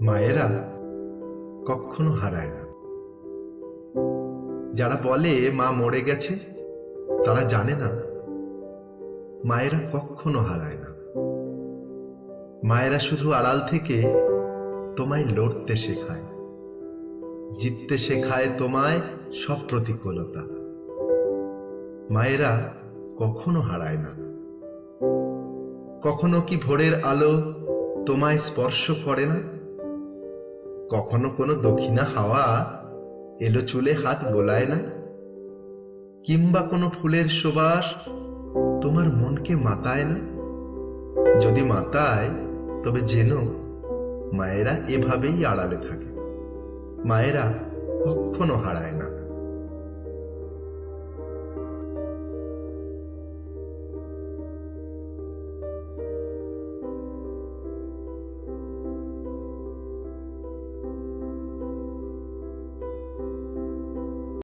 মায়েরা কখনো হারায় না। যারা বলে মা মরে গেছে, তারা জানে না, মায়েরা কখনো হারায় না। মায়েরা শুধু আড়াল থেকে তোমায় লড়তে শেখায়, জিততে শেখায় তোমায় সব প্রতিকূলতা। মায়েরা কখনো হারায় না। কখনো কি ভোরের আলো তোমায় স্পর্শ করে না? কখনো কোনো দক্ষিণা হাওয়া এলো চুলে হাত বোলায় না? কিংবা কোনো ফুলের সুবাস তোমার মনকে মাতায় না? যদি মাতায়, তবে যেন মায়েরা এভাবেই আড়ালে থাকে। মায়েরা কখনো হারায় না।